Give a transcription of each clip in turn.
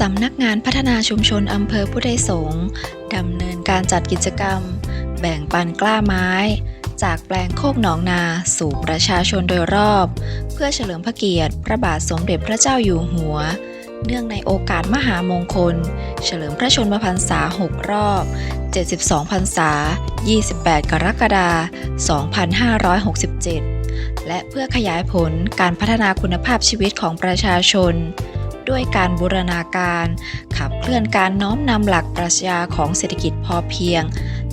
สำนักงานพัฒนาชุมชนอำเภอพุทธสงฆ์ดำเนินการจัดกิจกรรม แบ่งปันกล้าไม้ จากแปลงโคกหนองนาสู่ประชาชนโดยรอบ เพื่อเฉลิมพระเกียรติ พระบาทสมเด็จพระเจ้าอยู่หัว เนื่องในโอกาสมหามงคล เฉลิมพระชนมพรรษา 6 รอบ 72 พรรษา 28 กรกฎาคม 2567 และเพื่อขยายผลการพัฒนาคุณภาพชีวิตของประชาชน ด้วยการบูรณาการ ขับเคลื่อนการน้อมนำหลักปรัชญาของเศรษฐกิจพอเพียง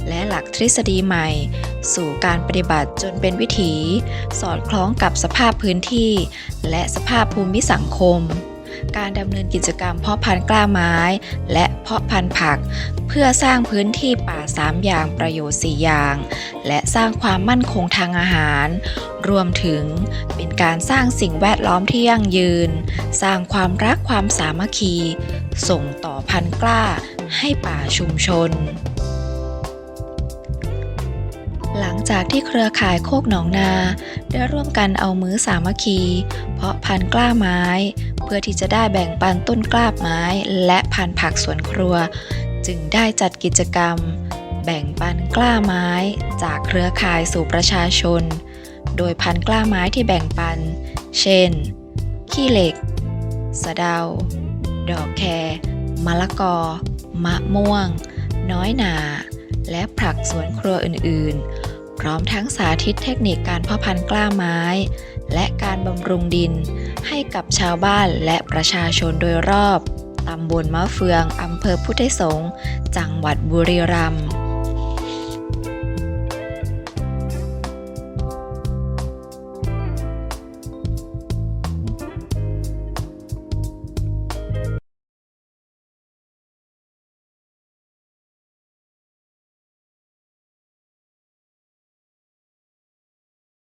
และหลักทฤษฎีใหม่ สู่การปฏิบัติจนเป็นวิถี สอดคล้องกับสภาพพื้นที่ และสภาพภูมิสังคม การดำเนินกิจกรรมเพาะพันธุ์กล้าไม้ และเพาะพันธุ์ผัก เพื่อสร้างพื้นที่ป่า 3 อย่างประโยชน์ 4 อย่าง และสร้างความมั่นคงทางอาหาร รวมถึงเป็นการสร้างสิ่งแวดล้อมที่ยั่งยืน สร้างความรักความสามัคคี ส่งต่อพันธุ์กล้าให้ป่าชุมชนหลังจากที่เครือข่ายโคกหนองนา ได้ร่วมกันเอามือสามัคคี เพาะพันธุ์กล้าไม้ เพื่อที่จะได้แบ่งปันต้นกล้าไม้ และพันธุ์ผักสวนครัว จึงได้จัดกิจกรรม แบ่งปันกล้าไม้ จากเครือข่ายสู่ประชาชน โดยพันธุ์กล้าไม้ที่แบ่งปัน เช่น ขี้เหล็ก สะเดา ดอกแครมะละกอ มะม่วง น้อยหนา และผักสวนครัวอื่น ๆ พร้อมทั้งสาธิตเทคนิคการเพาะพันธุ์กล้าไม้ และการบำรุงดิน ให้กับชาวบ้านและประชาชนโดยรอบ ตำบลมะเฟือง อำเภอพุทธสงฆ์ จังหวัดบุรีรัมย์